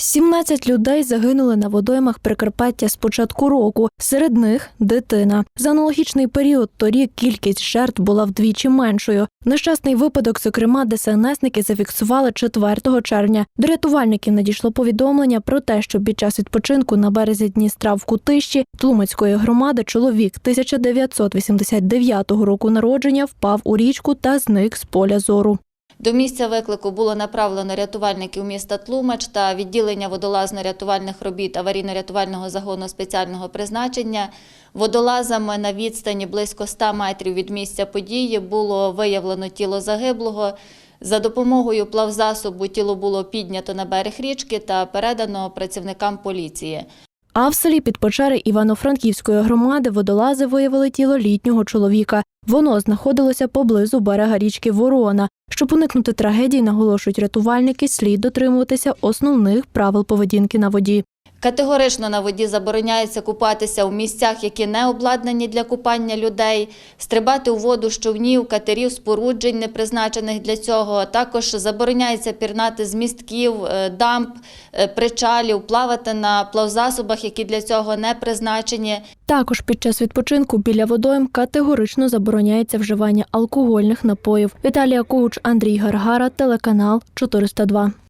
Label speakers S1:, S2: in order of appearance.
S1: 17 людей загинули на водоймах Прикарпаття з початку року. Серед них дитина. За аналогічний період торік кількість жертв була вдвічі меншою. Нещасний випадок, зокрема, ДСНСники зафіксували 4 червня. До рятувальників надійшло повідомлення про те, що під час відпочинку на березі Дністра в Кутищі Тлумацької громади чоловік 1989 року народження впав у річку та зник з поля зору.
S2: До місця виклику було направлено рятувальників міста Тлумач та відділення водолазно-рятувальних робіт аварійно-рятувального загону спеціального призначення. Водолазами на відстані близько 100 метрів від місця події було виявлено тіло загиблого. За допомогою плавзасобу тіло було піднято на берег річки та передано працівникам поліції.
S1: А в селі Підпочери Івано-Франківської громади водолази виявили тіло літнього чоловіка. Воно знаходилося поблизу берега річки Ворона. Щоб уникнути трагедії, наголошують рятувальники, слід дотримуватися основних правил поведінки на воді.
S2: Категорично на воді забороняється купатися у місцях, які не обладнані для купання людей, стрибати у воду з човнів, катерів, споруджень, не призначених для цього. Також забороняється пірнати з містків, е, дамб, е, причалів, плавати на плавзасобах, які для цього не призначені.
S1: Також під час відпочинку біля водойм категорично забороняється вживання алкогольних напоїв. Віталія Когуч, Андрій Гаргара, телеканал 402.